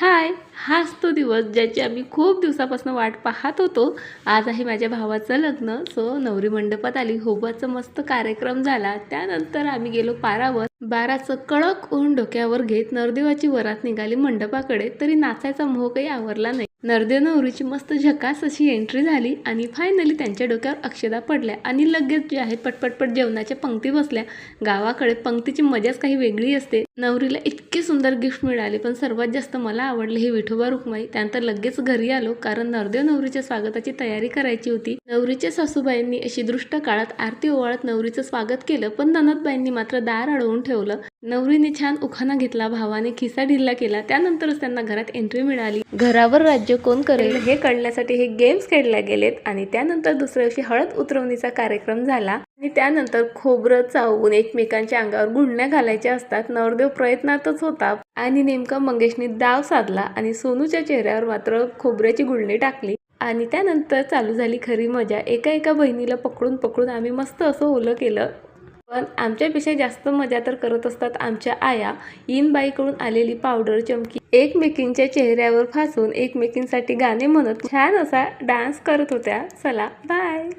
Hi. हाच तो दिवस ज्याची आम्ही खूप दिवसापासून वाट पाहत होतो. आज आहे माझ्या भावाचं लग्न सो नवरी मंडपात आली. होबाचा मस्त कार्यक्रम झाला. त्यानंतर आम्ही गेलो पारावर. बाराचं कडक ऊन डोक्यावर घेत नरदेवाची वरात निघाली मंडपाकडे. तरी नाचायचा मोह काही आवरला नाही. नरदेव नवरीची मस्त झकास अशी एंट्री झाली आणि फायनली त्यांच्या डोक्यावर अक्षदा पडल्या आणि लगेच जे आहे पटपटपट जेवणाच्या पंक्ती बसल्या. गावाकडे पंक्तीची मजाच काही वेगळी असते. नवरीला इतके सुंदर गिफ्ट मिळाले पण सर्वात जास्त मला आवडले हे विठोबा रुक्माई. त्यानंतर लगेच घरी आलो कारण नरदेव नवरीच्या स्वागताची तयारी करायची होती. नवरीच्या सासूबाईंनी अशी दृष्ट काळात आरती ओवाळत नवरीचं स्वागत केलं पण ननदबाईंनी मात्र दार अडवून ठेवलं. नवरीने छान उखाणा घेतला भावाने खिसा ढिल्ला केला. त्यानंतरच त्यांना घरात एंट्री मिळाली. घरावर राज्य कोण करेल? हे कळण्यासाठी हे गेम्स खेळले गेलेत आणि त्यानंतर दुसऱ्या दिवशी हळद उतरवणीचा कार्यक्रम झाला. आणि त्यानंतर खोबरं चावून एकमेकांच्या अंगावर गुंडण्या घालायच्या असतात. नवरदेव प्रयत्नातच होता. आणि नेमका मंगेशने दाव साधला आणि सोनूच्या चेहऱ्यावर मात्र खोबऱ्याची गुळणी टाकली. आणि त्यानंतर चालू झाली खरी मजा. एका एका बहिणीला पकडून पकडून आम्ही मस्त असं ओलं केलं. पण आमच्यापेक्षा जास्त मजा तर करत असतात आमच्या आया. इनबाईकडून आलेली पावडर चमकी. एकमेकींच्या चेहऱ्यावर फासून एकमेकींसाठी गाणे म्हणत छान असा डान्स करत होत्या. चला बाय